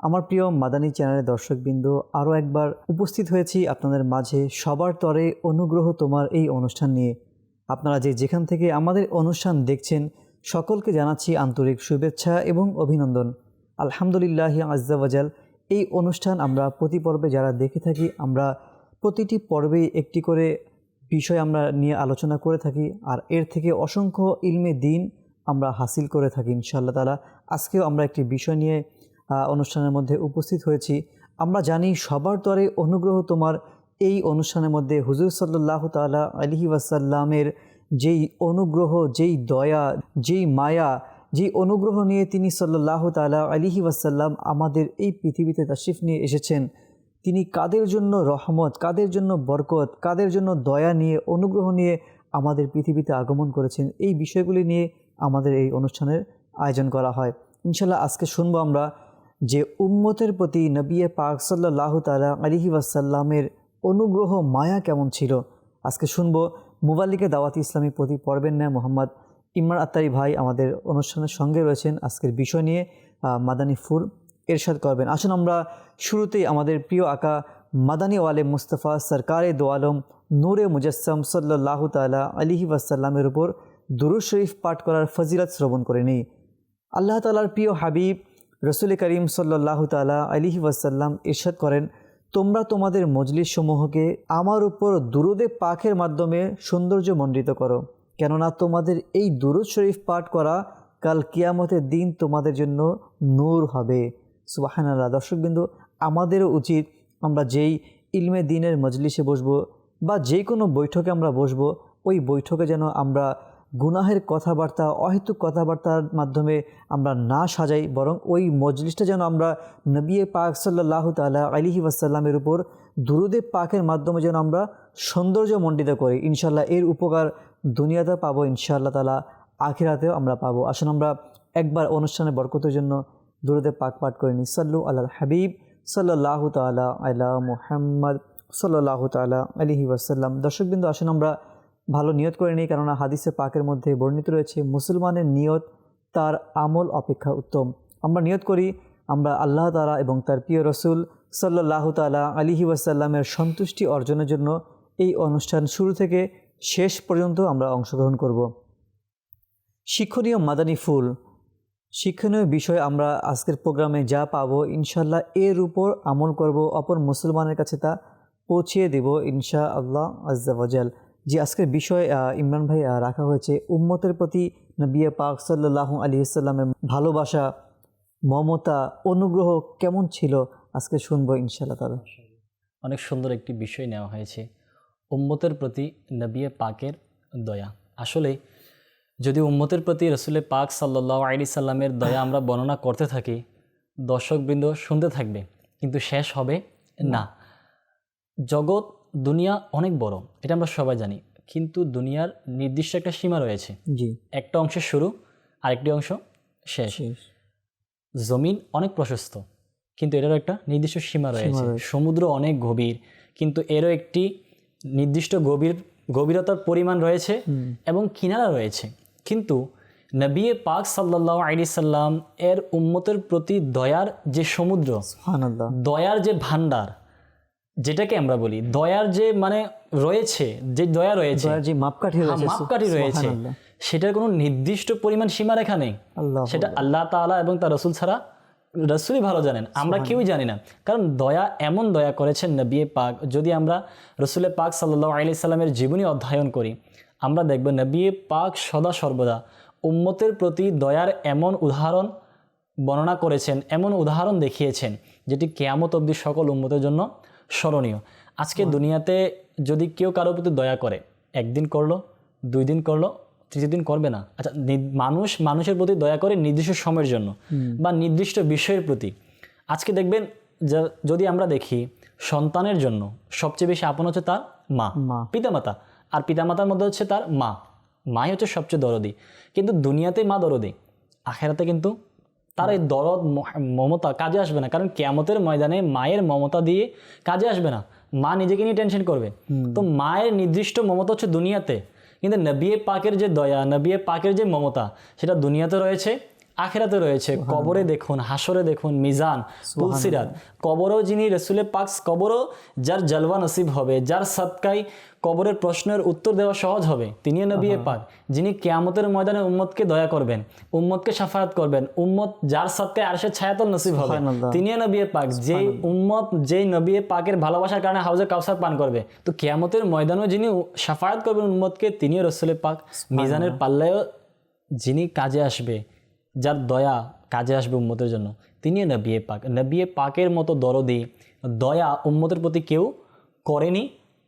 আমার প্রিয় মাদানী চ্যানেলের দর্শকবৃন্দ, আরও একবার উপস্থিত হয়েছি আপনাদের মাঝে সবার তরে অনুগ্রহ তোমার এই অনুষ্ঠান নিয়ে। আপনারা যে যেখান থেকে আমাদের অনুষ্ঠান দেখছেন, সকলকে জানাচ্ছি আন্তরিক শুভেচ্ছা এবং অভিনন্দন। আলহামদুলিল্লাহ আজ্জাওয়াজাল এই অনুষ্ঠান আমরা প্রতি পর্বে যারা দেখে থাকি, আমরা প্রতিটি পর্বেই একটি করে বিষয় আমরা নিয়ে আলোচনা করে থাকি, আর এর থেকে অসংখ্য ইলমে দিন আমরা হাসিল করে থাকি ইনশাআল্লাহ তালা আজকেও আমরা একটি বিষয় নিয়ে অনুষ্ঠানের মধ্যে উপস্থিত হয়েছি। আমরা জানি সবার তরে অনুগ্রহ তোমার। এই অনুষ্ঠানের মধ্যে হুজুর সাল্লাহ তালা আলহি ওয়াসাল্লামের যেই অনুগ্রহ, যেই দয়া, যেই মায়া, যেই অনুগ্রহ নিয়ে তিনি সাল্লাহ তালা আলিহি ওয়াসাল্লাম আমাদের এই পৃথিবীতে তাশিফ নিয়ে এসেছেন, তিনি কাদের জন্য রহমত, কাদের জন্য বরকত, কাদের জন্য দয়া নিয়ে, অনুগ্রহ নিয়ে আমাদের পৃথিবীতে আগমন করেছেন, এই বিষয়গুলি নিয়ে আমাদের এই অনুষ্ঠানের আয়োজন করা হয়। ইনশাল্লাহ আজকে শুনব আমরা যে উম্মতের প্রতি নবিয়ে পাক সাল্লাহ তালা আলিহি ওয়াসাল্লামের অনুগ্রহ, মায়া কেমন ছিল? আজকে শুনব মুবাল্লিকে দাওয়াত ইসলামী প্রতি পর্বের ন্যায় মোহাম্মদ ইমরান আত্তারি ভাই আমাদের অনুষ্ঠানের সঙ্গে রয়েছেন। আজকের বিষয় নিয়ে মাদানী ফুল এরশাদ করবেন। আসুন আমরা শুরুতেই আমাদের প্রিয় আকা মাদানী ওয়ালে মুস্তফা সরকারে দোয়ালম নূরে মুজাসম সাল্লাহ তালা আলিহি ওয়াসাল্লামের উপর দুরুদ শরীফ পাঠ করার ফজিলত শ্রবণ করে নিই। আল্লাহ তালার প্রিয় হাবিব রসুল করিম সাল্লাহ তালা আলিহি ওয়াসাল্লাম ইরশাদ করেন, তোমরা তোমাদের মজলিস সমূহকে আমার উপর দুরুদে পাখের মাধ্যমে সৌন্দর্য মণ্ডিত করো। কেননা তোমাদের এই দুরুদ শরীফ পাঠ করা কাল কিয়ামতের দিন তোমাদের জন্য নূর হবে। সুবাহানাল্লাহ। দর্শকবিন্দু, আমাদেরও উচিত আমরা যেই ইলমে দিনের মজলিসে বসবো বা যে কোনো বৈঠকে আমরা বসবো, ওই বৈঠকে যেন আমরা গুনাহের কথাবার্তা, অহেতুক কথাবার্তার মাধ্যমে আমরা না সাজাই, বরং ওই মজলিসটা যেন আমরা নবিয়ে পাক সাল্লাহ তালা আলিহি ওয়াসাল্লামের উপর দুরুদে পাকের মাধ্যমে যেন আমরা সৌন্দর্য মণ্ডিত করি। ইনশাল্লাহ এর উপকার দুনিয়াতে পাবো, ইনশাআল্লাহ তালা আখিরাতেও আমরা পাবো। আসুন আমরা একবার অনুষ্ঠানে বরকতের জন্য দুরুদে পাক পাঠ করে নিই। সাল্লু আল্লাহ হাবিব সাল্লাহ তালা আলা মুহাম্মদ সাল্লাহ তালা আলিহি ওয়াসাল্লাম। দর্শকবৃন্দ, আসুন আমরা ভালো নিয়ত করে নিই, কেননা হাদিসে পাকের মধ্যে বর্ণিত রয়েছে, মুসলমানের নিয়ত তার আমল অপেক্ষা উত্তম। আমরা নিয়ত করি, আমরা আল্লাহ তালা এবং তার প্রিয় রসুল সাল্লাহ তালা আলিহি ওয়াসাল্লামের সন্তুষ্টি অর্জনের জন্য এই অনুষ্ঠান শুরু থেকে শেষ পর্যন্ত আমরা অংশগ্রহণ করব। শিক্ষণীয় মাদানী ফুল। শিক্ষণীয় বিষয় আমরা আজকের প্রোগ্রামে যা পাবো ইনশাল্লাহ এর উপর আমল করব, অপর মুসলমানের কাছে তা পৌঁছিয়ে দেব ইনশা আল্লাহ আজ্জাওয়াজাল যে আজকের বিষয় ইমরান ভাই রাখা হয়েছে উম্মতের প্রতি নবিয়া পাক সাল্লাহ আলী সাল্লামের ভালোবাসা মমতা অনুগ্রহ কেমন ছিল? আজকে শুনব ইনশাল্লাহ তালা অনেক সুন্দর একটি বিষয় নেওয়া হয়েছে উম্মতের প্রতি নবিয়ে পাকের দয়া। আসলে যদি উম্মতের প্রতি রসুলের পাক সাল্লাহ আলি সাল্লামের দয়া আমরা বর্ণনা করতে থাকি দর্শকবৃন্দ শুনতে থাকবে কিন্তু শেষ হবে না। জগৎ দুনিয়া অনেক বড় এটা আমরা সবাই জানি। কিন্তু দুনিয়ার নির্দিষ্ট একটা সীমা রয়েছে। জি। একটা অংশের শুরু আরেকটি অংশ শেষ। জমিন অনেক প্রশস্ত কিন্তু এটারও একটা নির্দিষ্ট সীমা রয়েছে। রয়েছে। সমুদ্র অনেক গভীর কিন্তু এরও একটি নির্দিষ্ট গভীর গভীরতার পরিমাণ রয়েছে এবং কিনারা রয়েছে। কিন্তু নবিয়ে পাক সাল্লাহ আলি সাল্লাম এর উম্মতের প্রতি দয়ার যে সমুদ্র দয়ার যে ভান্ডার যেটাকে আমরা বলি দয়ার যে মানে রয়েছে যে দয়া রয়েছে যে মাপকাঠি হ্যাঁ, রয়েছে মাপকাঠি রয়েছে সেটার কোনো নির্দিষ্ট পরিমাণ সীমারেখা নেই। সেটা আল্লাহ তাআলা এবং তার রসুল ছাড়া রসুলই ভালো জানেন। আমরা কেউই জানি না। কারণ দয়া এমন দয়া করেছেন নবী পাক। যদি আমরা রসুলের পাক সাল্লাহ আলি সাল্লামের জীবনী অধ্যয়ন করি আমরা দেখব নবী পাক সদা সর্বদা উম্মতের প্রতি দয়ার এমন উদাহরণ বর্ণনা করেছেন এমন উদাহরণ দেখিয়েছেন যেটি কেয়ামত অবধি সকল উম্মতের জন্য স্মরণীয়। আজকে দুনিয়াতে যদি কেউ কারোর প্রতি দয়া করে একদিন করল দুই দিন করল তৃতীয় দিন করবে না। আচ্ছা মানুষ মানুষের প্রতি দয়া করে নির্দিষ্ট সময়ের জন্য বা নির্দিষ্ট বিষয়ের প্রতি। আজকে দেখবেন যদি আমরা দেখি সন্তানের জন্য সবচেয়ে বেশি আপন হচ্ছে তার মা মা। পিতামাতা। আর পিতামাতার মধ্যে হচ্ছে তার মা। মাই হচ্ছে সবচেয়ে দরদি। কিন্তু দুনিয়াতে মা দরদি আখেরাতে কিন্তু তার এই দরদ মমতা কাজে আসবে না। কারণ কেয়ামতের ময়দানে মায়ের মমতা দিয়ে কাজে আসবে না। মা নিজেকে নিয়ে টেনশন করবে। তো মায়ের নির্দিষ্ট মমতা হচ্ছে দুনিয়াতে। কিন্তু নবিয়ে পাকের যে দয়া নবিয়ে পাকের যে মমতা সেটা দুনিয়াতে রয়েছে। আখেরাতে রয়েছে। কবরে দেখুন হাসরে দেখুন মিজান তুলসিরাত। কবরও যিনি রসুলের পাক কবরও যার জলওয়া নসিব হবে যার সৎকাই কবরের প্রশ্নের উত্তর দেওয়া সহজ হবে তিনিও নবী পাক যিনি কেয়ামতের ময়দানে উম্মতকে দয়া করবেন উম্মতকে সাফায়াত করবেন উম্মত যার সৎকায় আরশের ছায়াতল নসিব হবে। তিনিও নবী পাক যেই উম্মত যেই নবী পাকের ভালোবাসার কারণে হাউজে কাউসার পান করবে তো কেয়ামতের ময়দানেও যিনি সাফায়াত করবেন উম্মতকে তিনিও রসুলের পাক মিজানের পাল্লায়ও যিনি কাজে আসবে যার দয়া কাজে আসবে উম্মতের জন্য। তিনিও নবিয়ে পাক। নবিয়ে পাকের মতো দরদি দয়া উম্মতের প্রতি কেউ করেনি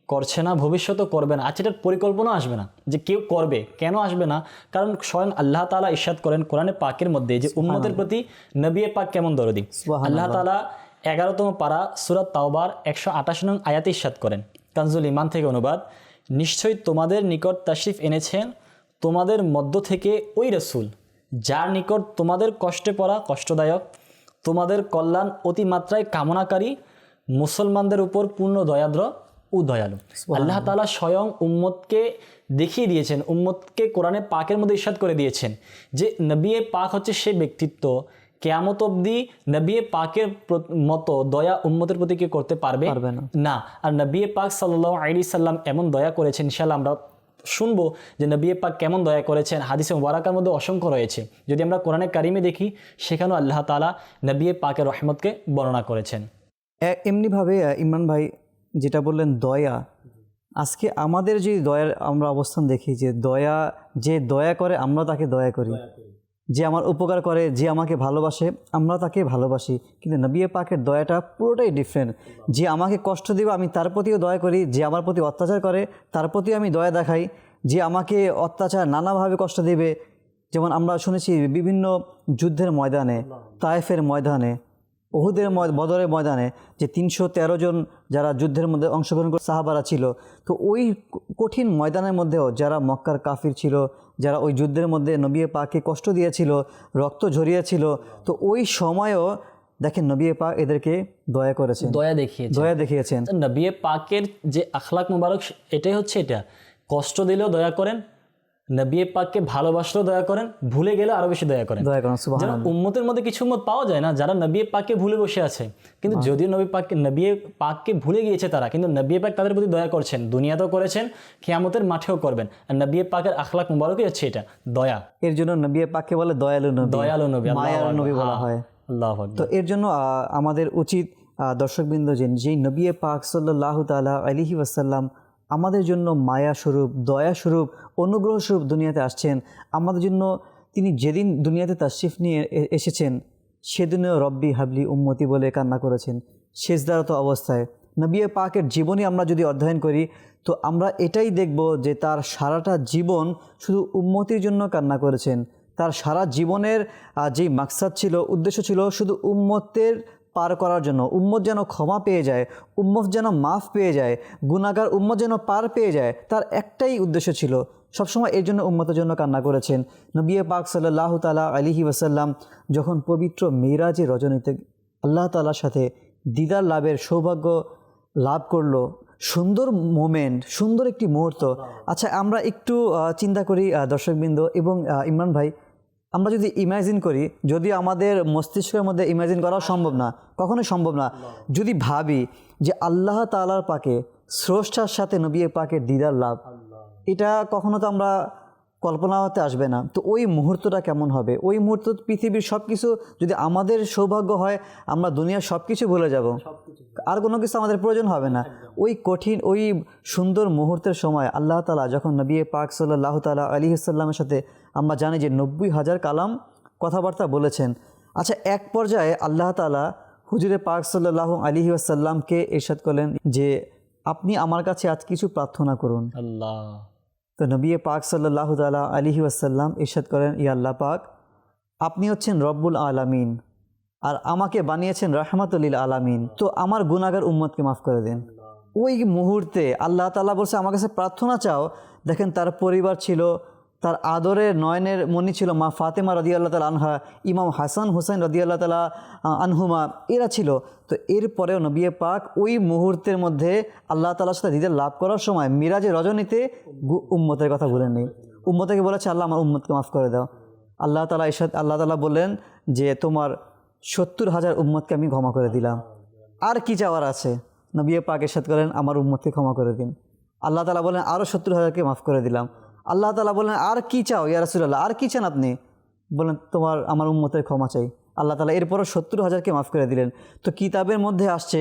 করছে না ভবিষ্যতেও করবে না। আচ্ছা এটার পরিকল্পনা আসবে না যে কেউ করবে। কেন আসবে না? কারণ স্বয়ং আল্লাহ তালা ইস্বাদ করেন কোরআনে পাকের মধ্যে যে উম্মতের প্রতি নবিয়ে পাক কেমন দরদি? আল্লাহ তালা এগারোতম পারা সুরাত তাওবার একশো আঠাশ নং আয়াতে ইস্বাদ করেন। কানজুল ইমান থেকে অনুবাদ নিশ্চয়ই তোমাদের নিকট তাশরিফ এনেছেন তোমাদের মধ্য থেকে ওই রসুল যার নিকট তোমাদের কষ্টে পড়া কষ্টদায়ক তোমাদের কল্যাণ অতিমাত্রায় কামনাকারী মুসলমানদের উপর পূর্ণ দয়াদ্র ও দয়ালু। আল্লাহ তালা স্বয়ং উম্মতকে দেখিয়ে দিয়েছেন উম্মতকে কোরআনে পাকের মধ্যে ইস্বাদ করে দিয়েছেন যে নবিয়ে পাক হচ্ছে সে ব্যক্তিত্ব। কেয়ামত অবধি নবিয়ে পাকের মতো দয়া উম্মতের প্রতি কেউ করতে পারবে? পারবে না। আর নবিয়ে পাক সাল্লাহ আলি সাল্লাম এমন দয়া করেছেন ইনশাল্লাহ আমরা শুনব যে নবী পাক কেমন দয়া করেছেন। হাদিসে ওয়ারাকার মধ্যে অসংখ্য রয়েছে। যদি আমরা কোরআনে কারিমে দেখি সেখানেও আল্লাহ তালা নবী পাকের রহমতকে বর্ণনা করেছেন। এমনিভাবে ইমরান ভাই যেটা বললেন দয়া আজকে আমাদের যে দয়ার আমরা অবস্থান দেখি যে দয়া যে দয়া করে আমরা তাকে দয়া করি। যে আমার উপকার করে, যে আমাকে ভালোবাসে, আমরা তাকে ভালোবাসি। কিন্তু নবিয়ে পাকের দয়াটা পুরোটাই ডিফারেন্ট যে আমাকে কষ্ট দিবে, আমি তার প্রতিও দয়া করি। যে আমার প্রতি অত্যাচার করে, তার প্রতিও আমি দয়া দেখাই। যে আমাকে অত্যাচার নানাভাবে কষ্ট দেবে। যেমন আমরা শুনেছি বিভিন্ন যুদ্ধের ময়দানে, তায়েফের ময়দানে ওহুদের বদরের ময়দানে যে তিনশো তেরো জন যারা যুদ্ধের মধ্যে অংশগ্রহণ করে, সাহাবারা ছিল। তো ওই কঠিন ময়দানের মধ্যেও যারা মক্কার কাফির ছিল যারা ওই যুদ্ধের মধ্যে নবী পাকে কষ্ট দিয়েছিল রক্ত ঝরিয়েছিল তো ওই সময়ও দেখেন নবী পাক এদেরকে দয়া করেছেন। দয়া দেখিয়ে দয়া দেখিয়েছেন। নবী পাকের যে আখলাক মুবারক এটাই হচ্ছে এটা। কষ্ট দিলেও দয়া করেন নবিয়ে পাককে ভালোবাসলেও দয়া করেন ভুলে গেলে আরও বেশি দয়া করেন। দয়া করেন যারা উম্মতের মধ্যে কিছু উম্মত পাওয়া যায় না যারা নবিয়ে পাককে ভুলে বসে আছে। কিন্তু যদিও নবী পাককে নবিয়ে পাককে ভুলে গিয়েছে তারা কিন্তু নবিয়ে পাক তাদের প্রতি দয়া করছেন দুনিয়াতেও করেছেন কিয়ামতের মাঠেও করবেন। আর নবিয়ে পাকের আখলাক মুবারকই হচ্ছে এটা দয়া। এর জন্য নবিয়ে পাককে বলে দয়ালু নবী দয়ালু নবী মায়ার নবী বলা হ্যাঁ, হয়। আল্লাহ তো এর জন্য আহ, আমাদের উচিত দর্শকবৃন্দ যে যেই নবী পাক সাল্লাহ তালা আলিহি ওয়াসাল্লাম আমাদের জন্য মায়া স্বরূপ দয়া স্বরূপ অনুগ্রহ স্বরূপ দুনিয়াতে আসছেন। আমাদের জন্য তিনি যেদিন দুনিয়াতে তাশরিফ নিয়ে এসেছেন, সেদিনেও রব্বি হাবলি উম্মতি বলে কান্না করেছেন। শেষদারত অবস্থায়। নবী পাকের জীবনী আমরা যদি অধ্যয়ন করি, তো আমরা এটাই দেখব যে তার সারাটা জীবন শুধু উম্মতির জন্য কান্না করেছেন। তার সারা জীবনের যেই মাকসাদ ছিল, উদ্দেশ্য ছিল শুধু উম্মতের পার করার জন্য। উম্মত যেন ক্ষমা পেয়ে যায়, উম্মত যেন মাফ পেয়ে যায় গুণাগার উম্মত যেন পার পেয়ে যায়, তার একটাই উদ্দেশ্য ছিল সবসময় এর জন্য উম্মতের জন্য কান্না করেছেন। নবী পাক সাল্লাহ তালা আলিহি ওয়াসাল্লাম যখন পবিত্র মেয়েরাজের রজনীতে আল্লাহ তালার সাথে দিদার লাভের সৌভাগ্য লাভ করল, সুন্দর মোমেন্ট সুন্দর একটি মুহূর্ত। আচ্ছা আমরা একটু চিন্তা করি দর্শকবৃন্দ এবং ইমরান ভাই আমরা যদি ইমাজিন করি যদি আমাদের মস্তিষ্কের মধ্যে ইমাজিন করা সম্ভব না কখনোই সম্ভব না। যদি ভাবি যে আল্লাহ তালার পাকে স্রষ্টার সাথে নবী পাকের দিদার লাভ এটা কখনো তো আমরা কল্পনা হতে আসবে না। তো ওই মুহূর্তটা কেমন হবে? ওই মুহূর্ত পৃথিবীর সব কিছু যদি আমাদের সৌভাগ্য হয় আমরা দুনিয়ার সব কিছু ভুলে যাব। আর কোনো কিছু আমাদের প্রয়োজন হবে না। ওই কঠিন ওই সুন্দর মুহূর্তের সময় আল্লাহ তালা যখন নবী পাক সাল্লাহ তালা আলী সাল্লামের সাথে আমরা জানি যে নব্বই হাজার কালাম কথাবার্তা বলেছেন। আচ্ছা এক পর্যায়ে আল্লাহ তালা হুজুরে পাক সাল্লাহ আলী আসাল্লামকে এরশাদ করলেন যে আপনি আমার কাছে আজ কিছু প্রার্থনা করুন। আল্লাহ। তো নবী পাক সাল্লাহ তালা আলিহি ওয়াসাল্লাম ইরশাদ করেন ইয়া আল্লাহ পাক আপনি হচ্ছেন রব্বুল আলামিন আর আমাকে বানিয়েছেন রহমাতুল্লিল আলামিন। তো আমার গুনাগার উম্মতকে মাফ করে দিন। ওই মুহূর্তে আল্লাহ তালা বলছে আমার কাছে প্রার্থনা চাও। দেখেন তার পরিবার ছিল তার আদরের নয়নের মনি ছিল মা ফাতেমা রদি আল্লাহ তালা আনহা, ইমাম হাসান হুসাইন রদি আল্লাহ তালা আনহুমা, এরা ছিল। তো এরপরেও নবিয়ে পাক ওই মুহূর্তের মধ্যে আল্লাহ তালার সাথে দিদার লাভ করার সময় মিরাজে রজনীতে উম্মতের কথা বলেন নেই। উম্মতকে বলেছে? আল্লাহ আমার উম্মতকে মাফ করে দাও। আল্লাহ তালা ইসাদ আল্লাহ তালা বললেন যে, তোমার সত্তর হাজার উম্মতকে আমি ক্ষমা করে দিলাম। আর কি চাওয়ার আছে? নবী পাক এরশাদ করেন আমার উম্মতকে ক্ষমা করে দিন। আল্লাহ তালা বলেন আরও সত্তর হাজারকে মাফ করে দিলাম। আল্লাহ তালা বলেন আর কি চাও ইয়া রাসুল্লাহ আর কি চান আপনি? বলেন তোমার, আমার উম্মতের ক্ষমা চাই। আল্লাহ তালা এরপরও সত্তর হাজারকে মাফ করে দিলেন। তো কিতাবের মধ্যে আসছে,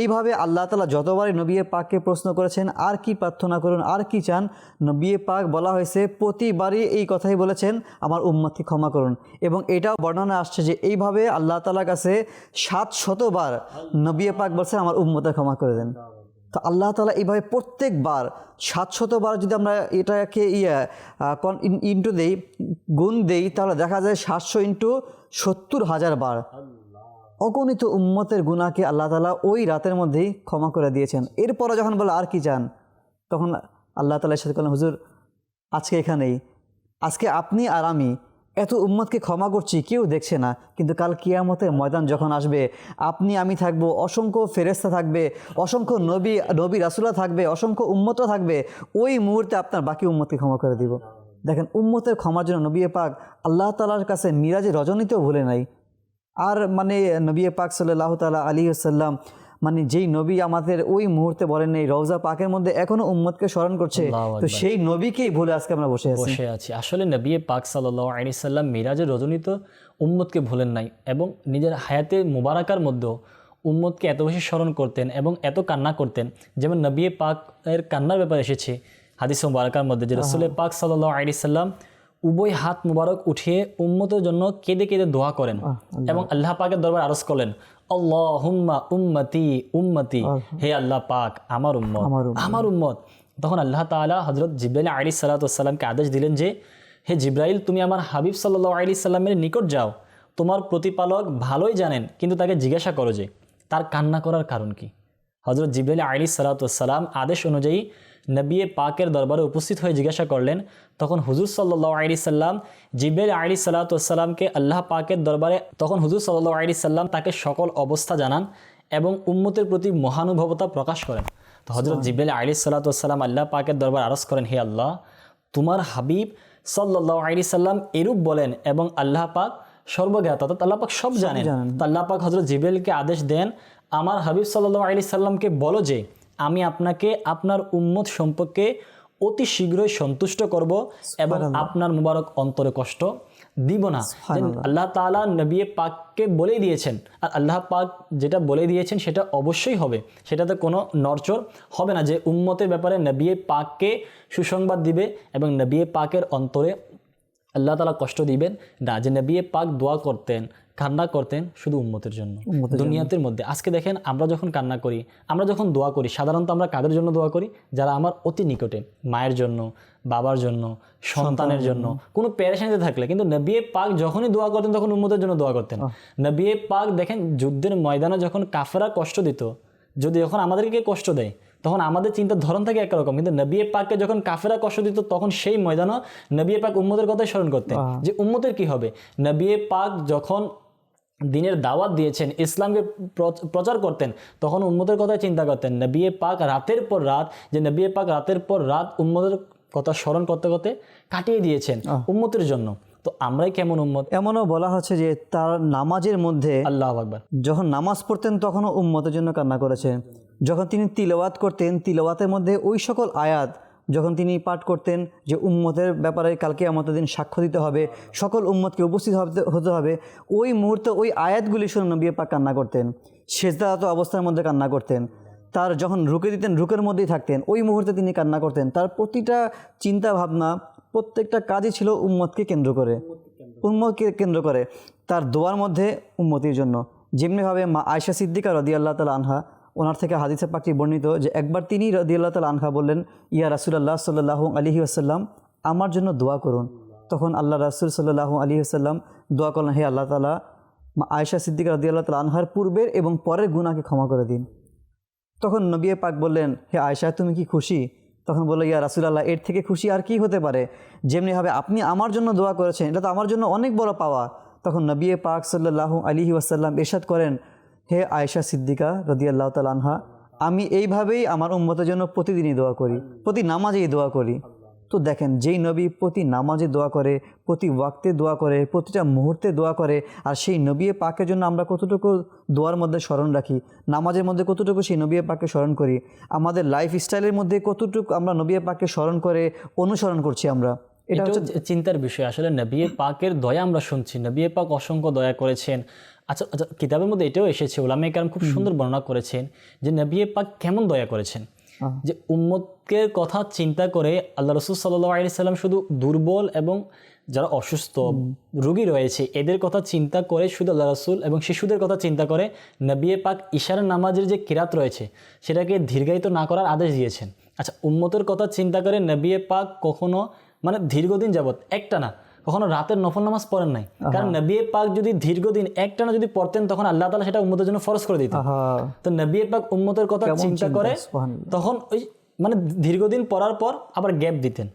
এইভাবে আল্লাহ তালা যতবারই নবী পাককে প্রশ্ন করেছেন, আর কি প্রার্থনা করুন, আর কি চান? নবী পাক বলা হয়েছে, প্রতিবারই এই কথাই বলেছেন, আমার উম্মতকে ক্ষমা করুন। এবং এটাও বর্ণনা আসছে যে, এইভাবে আল্লাহ তালার কাছে সাত শতবার নবী পাক বলছেন, আমার উম্মতের ক্ষমা করে দেন। তো আল্লাহ তালা এইভাবে প্রত্যেকবার সাতশতবার যদি আমরা এটাকে ইয়ে ইন্টু দেই গুণ দেই তাহলে দেখা যায় সাতশো ইন্টু সত্তর হাজার বার। অগণিত উম্মতের গুণাকে আল্লাহ তালা ওই রাতের মধ্যেই ক্ষমা করে দিয়েছেন। এরপরে যখন বলে আর কি চান? তখন আল্লাহ তালার সাথে বললেন হুজুর আজকে এখানেই। আজকে আপনি আর আমি এত উম্মতকে ক্ষমা করছি, কেউ দেখছে না। কিন্তু কাল কিয়ামতের ময়দান যখন আসবে, আপনি, আমি থাকব, অসংখ্য ফেরেস্তা থাকবে, অসংখ্য নবী নবী রাসুল্লাহ থাকবে, অসংখ্য উম্মতও থাকবে, ওই মুহূর্তে আপনার বাকি উম্মতকে ক্ষমা করে দিব। দেখেন, উম্মতের ক্ষমার জন্য নবী পাক আল্লাহ তালার কাছে মিরাজে রজনীতেও ভুলে নাই। আর মানে নবী পাক সাল্লাহ তালা আলী সাল্লাম মানে যেই নবী আমাদের ওই মুহূর্তে বলেন এই রওজা পাকের মধ্যে এখনও উম্মতকে স্মরণ করছে। তো সেই নবীকেই ভুলে আজকে আমরা বসে আছি। বসে আছি। আসলে নবী পাক সাল্লাহ আলী সাল্লাম মিরাজের রজনীত উম্মতকে ভুলেন নাই এবং নিজের হায়াতে মুবারাকার মধ্যেও উম্মতকে এত বেশি স্মরণ করতেন এবং এত কান্না করতেন যেমন নবী পাক এর কান্নার ব্যাপার এসেছে হাদিস মুবারাকার মধ্যে যে রসুলের পাক সাল্লাহ আলী সাল্লাম উভয় হাত মুবারক উঠিয়ে উম্মতের জন্য কেঁদে কেঁদে দোয়া করেন এবং আল্লাহ পাকের দরবার আরজ করলেন আল্লাহ হুম্মা উম্মতি। উম্মতি হে আল্লাহ পাক আমার উম্মত। আমার উম্মত। তখন আল্লাহ তাআলা হজরত জিব্রাইল আলী সাল্লাতামকে আদেশ দিলেন যে হে জিব্রাইল তুমি আমার হাবিব সাল্লাহ আলী সাল্লামের নিকট যাও। তোমার প্রতিপালক ভালোই জানেন কিন্তু তাকে জিজ্ঞাসা করো যে তার কান্না করার কারণ কি? হজরত জিব্রাইল আলী সালাতাম আদেশ অনুযায়ী নবী পাকের দরবারে উপস্থিত হয়ে জিজ্ঞাসা করলেন তখন হুজুর সাল্লাহ আলী সাল্লাম জিব্রাইল আলী সাল্লাতামকে আল্লাহ পাকের দরবারে তখন হুজুর সাল্লাহ আলী সাল্লাম তাকে সকল অবস্থা জানান এবং উম্মতের প্রতি মহানুভবতা প্রকাশ করেন। তো হজরত জিব্রাইল আলী সাল্লাতাম আল্লাহ পাকের দরবার আরজ করেন হে আল্লাহ তোমার হাবিব সাল্লাহ আলী সাল্লাম এরূপ বলেন এবং আল্লাহ পাক সর্বজ্ঞাত অর্থাৎ আল্লাহ পাক সব জানেন। আল্লাহ পাক হজরত জিব্রাইলকে আদেশ দেন আমার হাবিব সাল্লাহ আলী সাল্লামকে বলো যে আমি আপনাকে আপনার উম্মত সম্পর্কে অতি শীঘ্রই সন্তুষ্ট করব এবং আপনার মুবারক অন্তরে কষ্ট দিব না। আল্লাহ তাআলা নবী পাককে বলেই দিয়েছেন। আর আল্লাহ পাক যেটা বলে দিয়েছেন সেটা অবশ্যই হবে। সেটাতে কোনো নরচর হবে না যে উম্মতের ব্যাপারে নবী পাককে সুসংবাদ দিবে এবং নবী পাকের অন্তরে আল্লাহ তালা কষ্ট দিবেন না। যে নবী পাক দোয়া করতেন কান্না করতেন শুধু উম্মতের জন্য। দুনিয়াতের মধ্যে। আজকে দেখেন আমরা যখন কান্না করি আমরা যখন দোয়া করি সাধারণত আমরা কাদের জন্য দোয়া করি? যারা আমার অতি নিকটে মায়ের জন্য বাবার জন্য সন্তানের জন্য। কোনো প্যারেশানিতে থাকলে কিন্তু নবী পাক যখনই দোয়া করতেন তখন উম্মতের জন্য দোয়া করতেন। নবী পাক দেখেন যুদ্ধের ময়দানে যখন কাফেরা কষ্ট দিত যদি যখন আমাদেরকে কষ্ট দেয় তখন আমাদের চিন্তার ধরন থাকে একরকম। কিন্তু নবিয়ে পাককে যখন কাফেরা কষ্ট দিত তখন সেই ময়দানও নবিয়ে পাক উম্মতের কথাই স্মরণ করতেন যে উম্মতের কি হবে? নবিয়ে পাক যখন দিনের দাওয়াত দিয়েছেন ইসলামকে প্রচার করতেন তখন উম্মতের কথাই চিন্তা করতেন। নবী পাক রাতের পর রাত যে নবী পাক রাতের পর রাত উম্মতের কথা স্মরণ করতে করতে কাটিয়ে দিয়েছেন উম্মতের জন্য। তো আমরাই কেমন উম্মত? এমনও বলা হচ্ছে যে তার নামাজের মধ্যে আল্লাহ আকবার। যখন নামাজ পড়তেন তখনও উম্মতের জন্য কান্না করেছেন যখন তিনি তিলওয়াত করতেন তিলওয়াতের মধ্যে ওই সকল আয়াত যখন তিনি পাঠ করতেন যে উম্মতের ব্যাপারে কালকে আমাদের দিন সাক্ষ্য দিতে হবে, সকল উম্মতকে উপস্থিত হতে- হবে, ওই মুহূর্তে ওই আয়াতগুলি শুনে নবী পাক কান্না করতেন সেজদাত অবস্থার মধ্যে কান্না করতেন। তার যখন রুকে দিতেন রুকের মধ্যেই থাকতেন, ওই মুহূর্তে তিনি কান্না করতেন। তার প্রতিটা চিন্তা ভাবনা প্রত্যেকটা কাজই ছিল উম্মতকে কেন্দ্র করে, উম্মতকে কেন্দ্র করে। তার দোয়ার মধ্যে উম্মতির জন্য। যেমনিভাবে মা আয়সা সিদ্দিকা রদি আল্লাহ তালা আনহা ওনার থেকে হাদিসে পাকটি বর্ণিত যে একবার তিনি রদি আল্লাহ তালা আনহা বললেন, ইয়া রাসুলাল্লাহ সাল্লাহ আলহি আসাল্লাম আমার জন্য দোয়া করুন। তখন আল্লাহ রাসুল সাল্লাহ আলী আসাল্লাম দোয়া করলেন, হে আল্লাহ তালা মা আয়েশা সিদ্দিকা রদিয়াল্লাহ তাল আনহার পূর্বের এবং পরের গুণাকে ক্ষমা করে দিন। তখন নবী পাক বললেন, হে আয়েশা, তুমি কি খুশি? তখন বলল, ইয়া রাসুলাল্লাহ, এর থেকে খুশি আর কি হতে পারে? যেমনিভাবে আপনি আমার জন্য দোয়া করেছেন, এটা তো আমার জন্য অনেক বড় পাওয়া। তখন নবী পাক সাল্লাহু আলিহি ওয়াসাল্লাম এরশাদ করেন হে আয়েশা সিদ্দিকা রদিয়াল্লাহ তাল আনহা আমি এইভাবেই আমার উম্মতের জন্য প্রতিদিনই দোয়া করি প্রতি নামাজেই দোয়া করি। তো দেখেন যেই নবী প্রতি নামাজে দোয়া করে প্রতি ওয়াক্তে দোয়া করে প্রতিটা মুহূর্তে দোয়া করে আর সেই নবী পাকের জন্য আমরা কতটুকু দোয়ার মধ্যে স্মরণ রাখি নামাজের মধ্যে কতটুকু সেই নবী পাককে স্মরণ করি আমাদের লাইফ স্টাইলের মধ্যে কতটুকু আমরা নবী পাককে স্মরণ করে অনুসরণ করছি আমরা। এটা হচ্ছে চিন্তার বিষয় আসলে নবিয়ে পাকের দয়া আমরা শুনছি নবিয়ে পাক অসংখ্য দয়া করেছেন। আচ্ছা আচ্ছা কিতাবের মধ্যে এটাও এসেছে ওলামে কারণ খুব সুন্দর বর্ণনা করেছেন যে নবিয়ে পাক কেমন দয়া করেছেন। যে উম্মতকে কথা চিন্তা করে আল্লাহ রসুল সাল্লাহ সাল্লাম শুধু দুর্বল এবং যারা অসুস্থ রুগী রয়েছে এদের কথা চিন্তা করে শুধু আল্লাহ রসুল এবং শিশুদের কথা চিন্তা করে নবিয়ে পাক ইশারা নামাজের যে কিরাত রয়েছে সেটাকে দীর্ঘায়িত না করার আদেশ দিয়েছেন। আচ্ছা উম্মতের কথা চিন্তা করে নবিয়ে পাক কখনো মানে দীর্ঘদিন যাবত একটা না কখনো রাতের নফল নামাজ পড়েন নাই। কারণ নবী পাক যদি দীর্ঘদিন একটানা যদি পড়তেন তখন আল্লাহ তালা সেটা উম্মতের জন্য ফরজ করে দিত তো নবী পাক উম্মতের কথা চিন্তা করে তখন ওই মানে দীর্ঘদিন পড়ার পর আবার গ্যাপ দিতেন।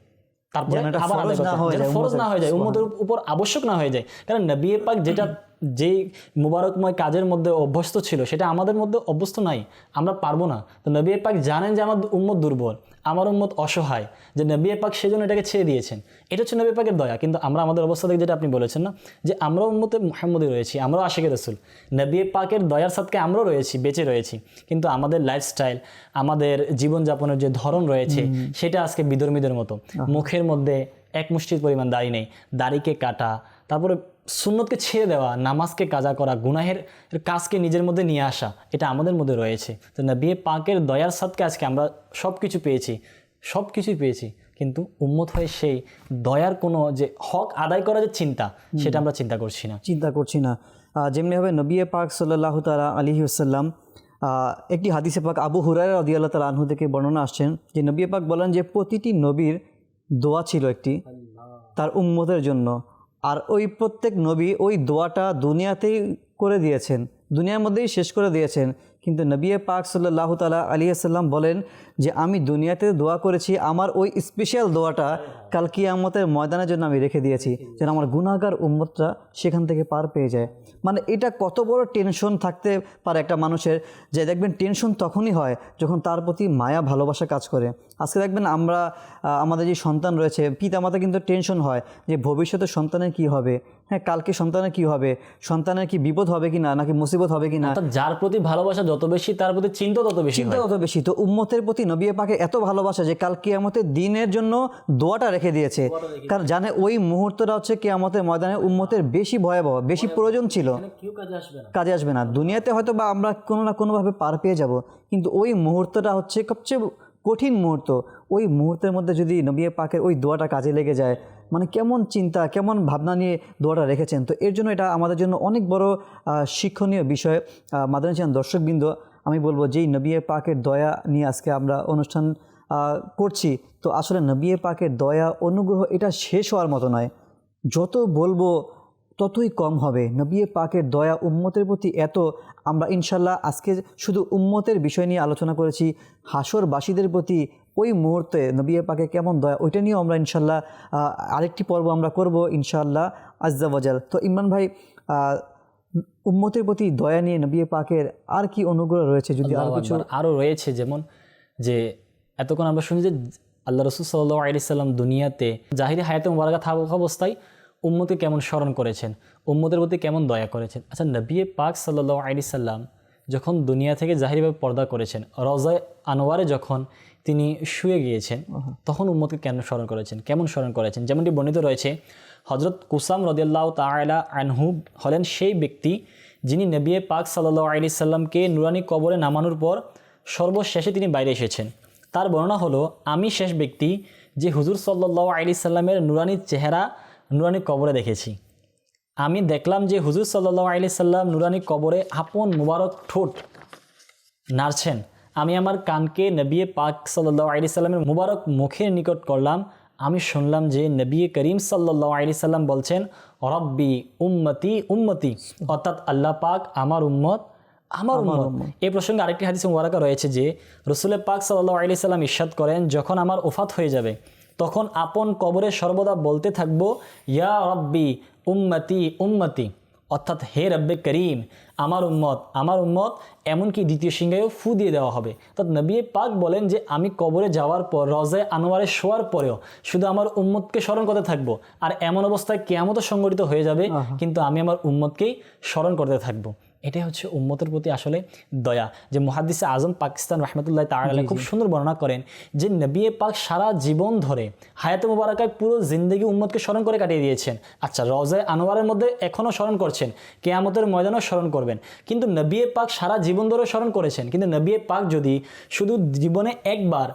তারপরে আবার হয়ে ফরজ না হয়ে যায় উম্মতের উপর আবশ্যক না হয়ে যায়। কারণ নবী পাক যেটা যেই মুবারকময় কাজের মধ্যে অভ্যস্ত ছিল সেটা আমাদের মধ্যে অভ্যস্ত নাই। আমরা পারব না। তো নবী পাক জানেন যে আমার উম্মত দুর্বল আমার উম্মত অসহায় যে নবী পাক সেজন্য এটাকে ছেড়ে দিয়েছেন। এটা হচ্ছে নবী পাকের দয়া। কিন্তু আমরা আমাদের অবস্থা থেকে যেটা আপনি বলেছেন না যে আমরা উম্মতে মোহাম্মদে রয়েছি আমরাও আশেকে রসুল। নবী পাকের দয়ার সাথে আমরাও রয়েছি বেঁচে রয়েছি। কিন্তু আমাদের লাইফস্টাইল আমাদের জীবনযাপনের যে ধরন রয়েছে সেটা আজকে বিধর্মীদের মতো। মুখের মধ্যে এক মুষ্টির পরিমাণ দাড়ি নেই দাড়িকে কাটা তারপরে সুন্নতকে ছেড়ে দেওয়া নামাজকে কাজা করা গুনাহের কাজকে নিজের মধ্যে নিয়ে আসা এটা আমাদের মধ্যে রয়েছে। তো নবী পাকের দয়ার সাথে আজকে আমরা সব কিছু পেয়েছি সব কিছুই পেয়েছি কিন্তু উম্মত হয়ে সেই দয়ার কোনো যে হক আদায় করার যে চিন্তা সেটা আমরা চিন্তা করছি না। চিন্তা করছি না। যেমনিভাবে নবী পাক সাল্লাহ তালা আলিহি আসাল্লাম একটি হাদিসে পাক আবু হুরায় রদিয়াল্লাহ তালা আনহু থেকে বর্ণনা আসছেন যে নবী পাক বলেন যে প্রতিটি নবীর দোয়া ছিল একটি তার উম্মতের জন্য। আর ওই প্রত্যেক নবী ওই দোয়াটা দুনিয়াতেই করে দিয়েছেন, দুনিয়ার মধ্যেই শেষ করে দিয়েছেন। কিন্তু নবী পাক সাল্লাহ তালা আলী আসাল্লাম বলেন যে, আমি দুনিয়াতে দোয়া করেছি, আমার ওই স্পেশাল দোয়াটা কাল কিয়ামতের ময়দানের জন্য আমি রেখে দিয়েছি, যেন আমার গুণাগার উম্মতরা সেখান থেকে পার পেয়ে যায়। মানে এটা কত বড় টেনশন থাকতে পারে একটা মানুষের, যে দেখবেন টেনশন তখনই হয় যখন তার প্রতি মায়া, ভালোবাসা কাজ করে। আজকে দেখবেন আমরা আমাদের যে সন্তান রয়েছে পিতামাতা কিন্তু টেনশন হয় যে ভবিষ্যতে সন্তানের কি হবে? হ্যাঁ কালকে সন্তানের কি হবে? সন্তানের কি বিপদ হবে কি না নাকি মুসিবত হবে কি না যার প্রতি ভালোবাসা যত বেশি তার প্রতি চিন্তা তত বেশি চিন্তা কত বেশি। তো উম্মতের প্রতি নবী পাকে এত ভালোবাসা যে কাল কিয়ামতের দিনের জন্য দোয়াটা রেখে দিয়েছে। কারণ জানে ওই মুহূর্তটা হচ্ছে কিয়ামতের ময়দানে উম্মতের বেশি ভয়াবহ বেশি প্রয়োজন ছিল। কাজে আসবে না। কাজে আসবে না। দুনিয়াতে হয়তো বা আমরা কোনো না কোনোভাবে পার পেয়ে যাব কিন্তু ওই মুহূর্তটা হচ্ছে সবচেয়ে কঠিন মুহূর্ত। ওই মুহূর্তের মধ্যে যদি নবী পাকের ওই দোয়াটা কাজে লেগে যায় মানে কেমন চিন্তা, কেমন ভাবনা নিয়ে দোয়াটা রেখেছেন, তো এর জন্য এটা আমাদের জন্য অনেক বড় শিক্ষণীয় বিষয়। মাদানী চান দর্শকবৃন্দ। আমি বলব যেই নবী পাকের দয়া নিয়ে আজকে আমরা অনুষ্ঠান করছি, তো আসলে নবী পাকের দয়া, অনুগ্রহ এটা শেষ হওয়ার মতো নয়। যত বলব ততই কম হবে। নবী পাকের দয়া উম্মতের প্রতি এত আমরা ইনশাল্লাহ আজকে শুধু উম্মতের বিষয় নিয়ে আলোচনা করেছি। হাসরবাসীদের প্রতি ওই মুহূর্তে নবী পাকে কেমন দয়া ওইটা নিয়েও আমরা ইনশাল্লাহ আরেকটি পর্ব আমরা করব ইনশাল্লাহ আজ্জাওয়াজাল তো ইমরান ভাই উম্মতের প্রতি দয়া নিয়ে নবী পাকের আর কি অনুগ্রহ রয়েছে যদি আর কিছু? আরও রয়েছে যেমন যে এতক্ষণ আমরা শুনি যে আল্লাহ রসুল সাল্লাহ আলি সাল্লাম দুনিয়াতে জাহিরি হায়াতে মুবারকা থাকা অবস্থায় উম্মতকে কেমন স্মরণ করেছেন? উম্মতের প্রতি কেমন দয়া করেছেন? আচ্ছা নবিয়ে পাক সাল্লাহ আলি সাল্লাম যখন দুনিয়া থেকে জাহিরিভাবে পর্দা করেছেন রজায় আনোয়ারে যখন তিনি শুয়ে গিয়েছেন তখন উম্মতকে কেন স্মরণ করেছেন? কেমন স্মরণ করেছেন? যেমনটি বর্ণিত রয়েছে হজরত কুসাম রদিয়াল্লাহ তালা আনহু হলেন সেই ব্যক্তি যিনি নবিয়ে পাক সাল্লাহ আলি সাল্লামকে নুরানি কবরে নামানোর পর সর্বশেষে তিনি বাইরে এসেছেন। তার বর্ণনা হলো আমি শেষ ব্যক্তি যে হুজুর সাল্লাহ আলি সাল্লামের নুরানি চেহারা নুরানি কবরে দেখেছি। আমি দেখলাম যে হুজুর সাল্লাহ আলি সাল্লাম নুরানি কবরে আপন মুবারক ঠোঁট নাড়ছেন। আমি আমার কানকে নবিয়ে পাক সাল্লাহ আলি সাল্লামের মুবারক মুখের নিকট করলাম। আমি শুনলাম যে নবী করিম সাল্লাহ আলি সাল্লাম বলছেন রব্বি উম্মতি উম্মতি অর্থাৎ আল্লাহ পাক আমার উম্মত আমার উম্মত। এই প্রসঙ্গে আরেকটি হাদিস মুবারাকা রয়েছে যে রসুল পাক সাল্লাহ আলি সাল্লাম ইস্বাদ করেন যখন আমার ওফাত হয়ে যাবে তখন আপন কবরে সর্বদা বলতে থাকব ইয়া রব্বি উম্মতি উম্মতি। অর্থাৎ হে রব্বে করিম আমার উম্মত আমার উম্মত। এমনকি দ্বিতীয় সিংহায়ও ফু দিয়ে দেওয়া হবে। অর্থাৎ নবী পাক বলেন যে আমি কবরে যাওয়ার পর রজায় আনোয়ারে শোয়ার পরেও শুধু আমার উম্মতকে স্মরণ করতে থাকব। আর এমন অবস্থায় কেয়ামত সংগঠিত হয়ে যাবে কিন্তু আমি আমার উম্মতকেই স্মরণ করতে থাকব। এটাই হচ্ছে উম্মতের প্রতি আসলে দয়া। যে মুহাদ্দিসে আজম পাকিস্তান রহমতুল্লাহ তাআলা খুব সুন্দর বর্ণনা করেন যে নবী পাক সারা জীবন ধরে হায়াতে মুবারাকায় পুরো জিন্দগি উম্মতকে স্মরণ করে কাটিয়ে দিয়েছেন। আচ্ছা রজায় আনোয়ারের মধ্যে এখনও স্মরণ করছেন কেয়ামতের ময়দানও স্মরণ করবেন। কিন্তু নবী পাক সারা জীবন ধরে স্মরণ করেছেন কিন্তু নবী পাক যদি শুধু জীবনে একবার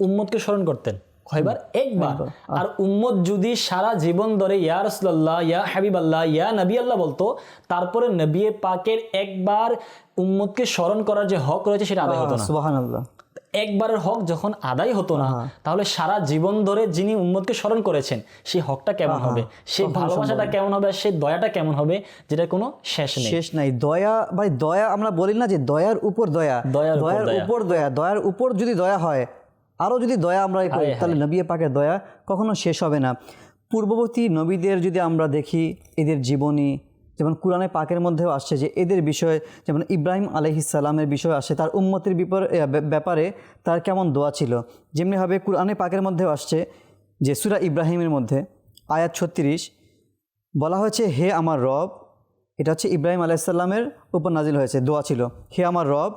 উম্মতকে স্মরণ করতেন কয়বার একবার। আর উম্মত যদি সারা জীবন ধরে ইয়া রসুল্লাহ ইয়া হাবিব আল্লাহ ইয়া নবী আল্লাহ বলতো তারপরে নবী পাকের একবার উম্মতকে স্মরণ করার যে হক রয়েছে সেটা আদায় হতো না। একবারের হক যখন আদায় হতো না তাহলে সারা জীবন ধরে যিনি উম্মতকে স্মরণ করেছেন সেই হকটা কেমন হবে? সেই ভালোবাসাটা কেমন হবে? সেই দয়াটা কেমন হবে? যেটা কোনো শেষ নেই। শেষ নাই। দয়া ভাই দয়া আমরা বলি না যে দয়ার উপর দয়া। দয়ার দয়ার উপর দয়া। দয়ার উপর যদি দয়া হয় আরও যদি দয়া আমরা করি তাহলে নবী পাকের দয়া কখনো শেষ হবে না। পূর্ববর্তী নবীদের যদি আমরা দেখি এদের জীবনী যেমন কোরআনে পাকের মধ্যেও আসছে যে এদের বিষয়ে যেমন ইব্রাহিম আলহিসাল্লামের বিষয় আসে তার উম্মতের বিপর ব্যাপারে তার কেমন দোয়া ছিল? যেমনিভাবে কোরআনে পাকের মধ্যেও আসছে যে সুরা ইব্রাহিমের মধ্যে আয়াত ছত্রিশ বলা হয়েছে হে আমার রব এটা হচ্ছে ইব্রাহিম আলাইসাল্লামের উপর নাজিল হয়েছে দোয়া ছিল হে আমার রব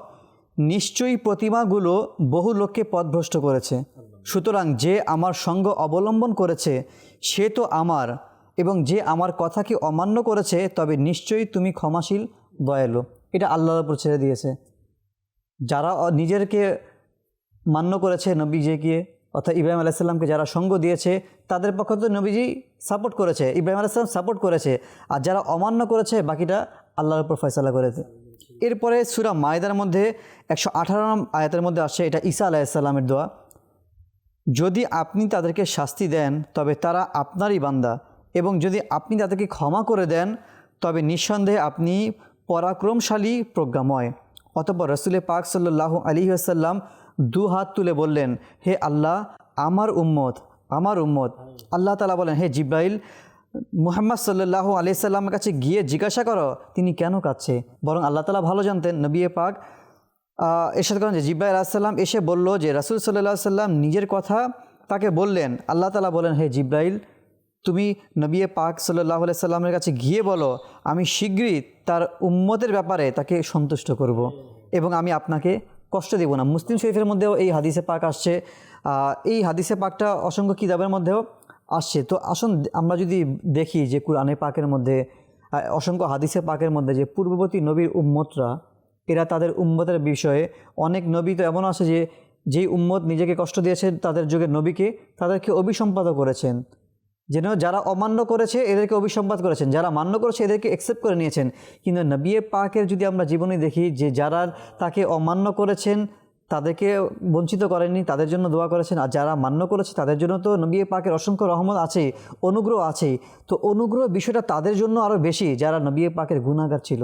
নিশ্চয়ই প্রতিমাগুলো বহু লোককে পথভ্রষ্ট করেছে। সুতরাং যে আমার সঙ্গ অবলম্বন করেছে, সে তো আমার, এবং যে আমার কথাকে অমান্য করেছে, তবে নিশ্চয়ই তুমি ক্ষমাশীল, দয়ালু। এটা আল্লাহর উপর ছেড়ে দিয়েছে। যারা নিজেরকে মান্য করেছে নবীজিকে, অর্থাৎ ইব্রাহিম আলাইসাল্লামকে যারা সঙ্গ দিয়েছে, তাদের পক্ষ তো নবীজি সাপোর্ট করেছে, ইব্রাহিম আলাইসাল্লাম সাপোর্ট করেছে। আর যারা অমান্য করেছে, বাকিটা আল্লাহর উপর ফয়সালা করেছে। এরপরে সুরা মায়দার মধ্যে একশো আঠারো আয়াতের মধ্যে আসছে এটা ঈসা আলাইসাল্লামের দোয়া। যদি আপনি তাদেরকে শাস্তি দেন, তবে তারা আপনারই বান্দা। এবং যদি আপনি তাদেরকে ক্ষমা করে দেন, তবে নিঃসন্দেহে আপনি পরাক্রমশালী প্রজ্ঞাময়। অতপর রসুলে পাক সাল্লাহ আলী আসাল্লাম দু হাত তুলে বললেন, হে আল্লাহ, আমার উম্মত আমার উম্মত। আল্লাহ তালা বলেন, হে জিব্রাইল মুহাম্মদ সাল্লাহ আলি সাল্লামের কাছে গিয়ে জিজ্ঞাসা করো, তিনি কেন কাচ্ছে বরং আল্লাহ তালা ভালো জানতেন নবিয়ে পাক এরশাদ করেন যে, জিব্রাইল আলাহিসাল্লাম এসে বলল যে, রাসুল সাল্লাহ সাল্লাম নিজের কথা তাকে বললেন। আল্লাহ তালা বলেন, হে জিব্রাইল, তুমি নবী পাক সাল্লাহ সাল্লামের কাছে গিয়ে বলো, আমি শীঘ্রই তার উম্মতের ব্যাপারে তাকে সন্তুষ্ট করব। এবং আমি আপনাকে কষ্ট দেব না। মুসলিম শরীফের মধ্যেও এই হাদিসে পাক আসছে। এই হাদিসে পাকটা অসংখ্য কিতাবের মধ্যেও আসছে। তো আসুন আমরা যদি দেখি যে কোরআনে পাকের মধ্যে অসংখ্য হাদিসে পাকের মধ্যে যে পূর্ববর্তী নবীর উম্মতরা, এরা তাদের উম্মতের বিষয়ে অনেক নবী তো এমন আছে যে, যেই উম্মত নিজেকে কষ্ট দিয়েছে তাদের যুগের নবীকে, তাদেরকে অভিসম্পাদ করেছেন। যেন যারা অমান্য করেছে এদেরকে অভিসম্পাদ করেছেন, যারা মান্য করেছে এদেরকে অ্যাকসেপ্ট করে নিয়েছেন। কিন্তু নবিয়ে পাকের যদি আমরা জীবনে দেখি যে যারা তাকে অমান্য করেছেন তাদেরকে বঞ্চিত করেননি, তাদের জন্য দোয়া করেছেন। আর যারা মান্য করেছে, তাদের জন্য তো নবী পাকের অসংখ্য রহমত আছেই অনুগ্রহ আছেই তো অনুগ্রহ বিষয়টা তাদের জন্য আরও বেশি, যারা নবী পাকের গুণাগার ছিল।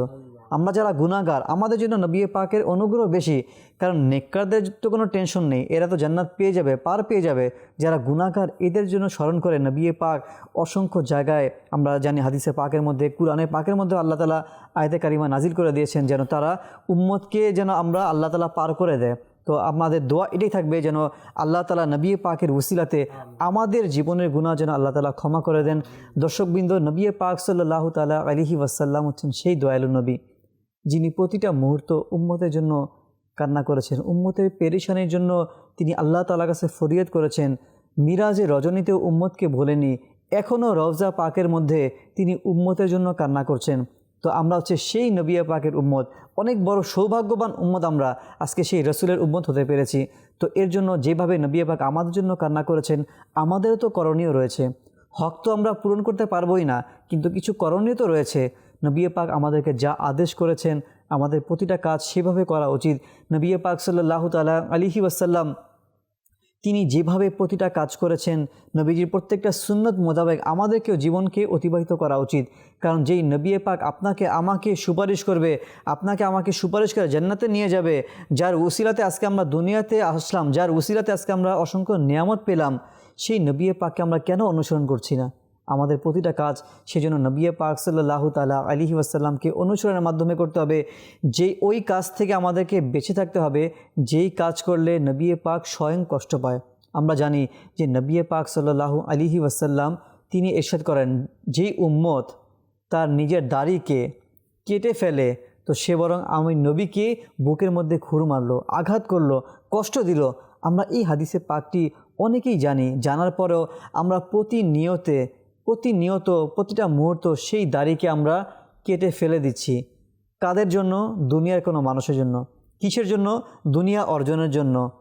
আমরা যারা গুণাগার আমাদের জন্য নবী পাকের অনুগ্রহ বেশি। কারণ নেককারদের তো কোনো টেনশন নেই, এরা তো জান্নাত পেয়ে যাবে, পার পেয়ে যাবে। যারা গুণাগার এদের জন্য স্মরণ করে নবী পাক অসংখ্য জায়গায়, আমরা জানি হাদিসে পাকের মধ্যে, কুরআনে পাকের মধ্যে আল্লাহ তালা আয়তে কারিমা নাজিল করে দিয়েছেন, যেন তারা উম্মতকে যেন আমরা আল্লাহ তালা পার করে দেয়। তো আমাদের দোয়া এটাই থাকবে যেন আল্লাহ তালা নবী পাকের উসিলাতে আমাদের জীবনের গুণা যেন আল্লাহ তালা ক্ষমা করে দেন। দর্শকবৃন্দ নবী পাক সাল্লাহ তালা আলিহি ওয়াসাল্লাম হচ্ছেন সেই দয়ালু নবী যিনি প্রতিটা মুহূর্ত উম্মতের জন্য কান্না করেছেন। উম্মতের পেরেশানির জন্য তিনি আল্লাহ তালা কাছে ফরিয়াদ করেছেন। মিরাজে রজনীতেও উম্মতকে ভোলেনি এখনও রওজা পাকের মধ্যে তিনি উম্মতের জন্য কান্না করছেন। তো আমরা হচ্ছে সেই নবিয়া পাকের উম্মত। অনেক বড় সৌভাগ্যবান উম্মত আমরা আজকে সেই রসুলের উম্মত হতে পেরেছি। তো এর জন্য যেভাবে নবিয়া পাক আমাদের জন্য কান্না করেছেন, আমাদেরও তো করণীয় রয়েছে। হক তো আমরা পূরণ করতে পারবোই না, কিন্তু কিছু করণীয় তো রয়েছে। নবিয়া পাক আমাদেরকে যা আদেশ করেছেন, আমাদের প্রতিটা কাজ সেভাবে করা উচিত। নবিয়া পাক সাল্লাহ তালা আলিহি ওয়াসাল্লাম তিনি যেভাবে প্রতিটা কাজ করেছেন, নবীজির প্রত্যেকটা সুন্নত মোতাবেক আমাদেরকেও জীবনকে অতিবাহিত করা উচিত। কারণ যেই নবী পাক আপনাকে, আমাকে সুপারিশ করবে, আপনাকে আমাকে সুপারিশ করে জান্নাতে নিয়ে যাবে, যার উসিলাতে আজকে আমরা দুনিয়াতে আসলাম, যার উসিলাতে আজকে আমরা অসংখ্য নিয়ামত পেলাম, সেই নবী পাককে আমরা কেন অনুসরণ করছি না? আমাদের প্রতিটা কাজ সেজন্য নবিয়া পাক সাল্লাহ তালা আলিহি ওয়াসাল্লামকে অনুসরণের মাধ্যমে করতে হবে। যেই ওই কাজ থেকে আমাদেরকে বেঁচে থাকতে হবে, যেই কাজ করলে নবী পাক স্বয়ং কষ্ট পায়। আমরা জানি যে নবী পাক সাল্লাহ আলিহি ওয়াসাল্লাম তিনি এরশাদ করেন, যেই উম্মত তার নিজের দাড়িকে কেটে ফেলে, তো সে বরং আমি নবীকে বুকের মধ্যে খুর মারলো, আঘাত করল, কষ্ট দিল। আমরা এই হাদিসে পাকটি অনেকেই জানি, জানার পরেও আমরা প্রতিনিয়তে প্রতিনিয়ত প্রতিটা মুহূর্ত সেই দাড়িকে আমরা কেটে ফেলে দিচ্ছি। কাদের জন্য? দুনিয়ার কোনো মানুষের জন্য। কিসের জন্য? দুনিয়া অর্জনের জন্য।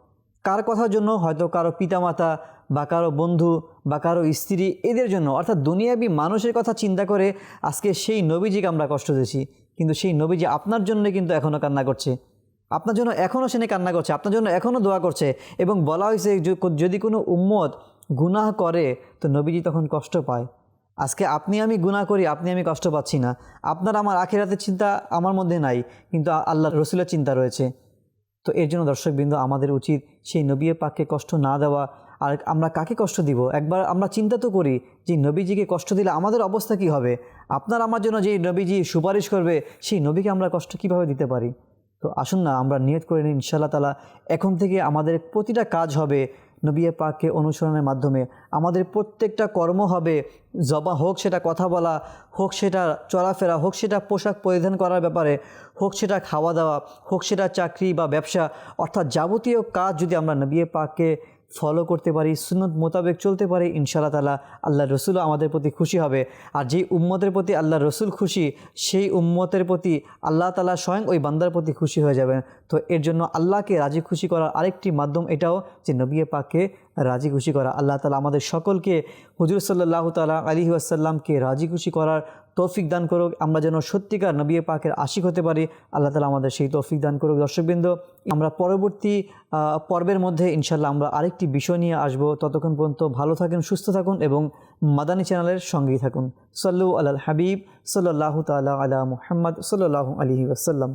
কার কথার জন্য? হয়তো কারও পিতামাতা বা কারও বন্ধু বা কারও স্ত্রী এদের জন্য। অর্থাৎ দুনিয়াবি মানুষের কথা চিন্তা করে আজকে সেই নবীজিকে আমরা কষ্ট দিয়েছি। কিন্তু সেই নবীজি আপনার জন্য কিন্তু এখনও কান্না করছে। আপনার জন্য এখনও সে কান্না করছে। আপনার জন্য এখনও দোয়া করছে। এবং বলা হয়েছে যদি কোনো উম্মত গুনাহ করে, তো নবীজি তখন কষ্ট পায়। আজকে আপনি আমি গুনাহ করি, আপনি আমি কষ্ট পাচ্ছি না। আপনার আমার আখেরাতের চিন্তা আমার মধ্যে নাই, কিন্তু আল্লাহ রসুলের চিন্তা রয়েছে। তো এর জন্য দর্শকবৃন্দ, আমাদের উচিত সেই নবী পাককে কষ্ট না দেওয়া। আর আমরা কাকে কষ্ট দিব? একবার আমরা চিন্তা তো করি যে নবীজিকে কষ্ট দিলে আমাদের অবস্থা কি হবে? আপনার আমার জন্য যে নবীজি সুপারিশ করবে, সেই নবীকে আমরা কষ্ট কীভাবে দিতে পারি? তো আসুন না, আমরা নিয়ত করে নিই, ইনশাআল্লাহ তালা এখন থেকে আমাদের প্রতিটা কাজ হবে নবী পাককে অনুসরণের মাধ্যমে। আমাদের প্রত্যেকটা কর্ম হবে জবা হোক সেটা কথা বলা, হোক সেটা চলাফেরা, হোক সেটা পোশাক পরিধান করার ব্যাপারে, হোক সেটা খাওয়া দাওয়া, হোক সেটা চাকরি বা ব্যবসা, অর্থাৎ যাবতীয় কাজ যদি আমরা নবিয়ে পাককে ফলো করতে পারি, সুন্নত মোতাবেক চলতে পারি, ইনশাআল্লাহ তালা আল্লাহ রসুলও আমাদের প্রতি খুশি হবে। আর যেই উম্মতের প্রতি আল্লাহ রসুল খুশি, সেই উম্মতের প্রতি আল্লাহ তালা স্বয়ং ওই বান্দার প্রতি খুশি হয়ে যাবেন। তো এর জন্য আল্লাহকে রাজি খুশি করার আরেকটি মাধ্যম এটাও যে নবী পাককে রাজি খুশি করা। আল্লাহ তালা আমাদের সকলকে হুজুর সাল্লাহ তালা আলী আসাল্লামকে রাজি খুশি করার তৌফিক দান করুক। আমরা যেন সত্যিকার নবী পাকের আশিক হতে পারি। আল্লাহ তালা আমাদের সেই তৌফিক দান করুক। দর্শকবৃন্দ, আমরা পরবর্তী পর্বের মধ্যে ইনশাল্লাহ আমরা আরেকটি বিষয় নিয়ে আসব। ততক্ষণ পর্যন্ত ভালো থাকুন, সুস্থ থাকুন এবং মাদানী চ্যানেলের সঙ্গেই থাকুন। সাল্লু আল হাবিব সাল্লাহ তালা আলা মুহাম্মদ সাল্লাহ আলহি আসাল্লাম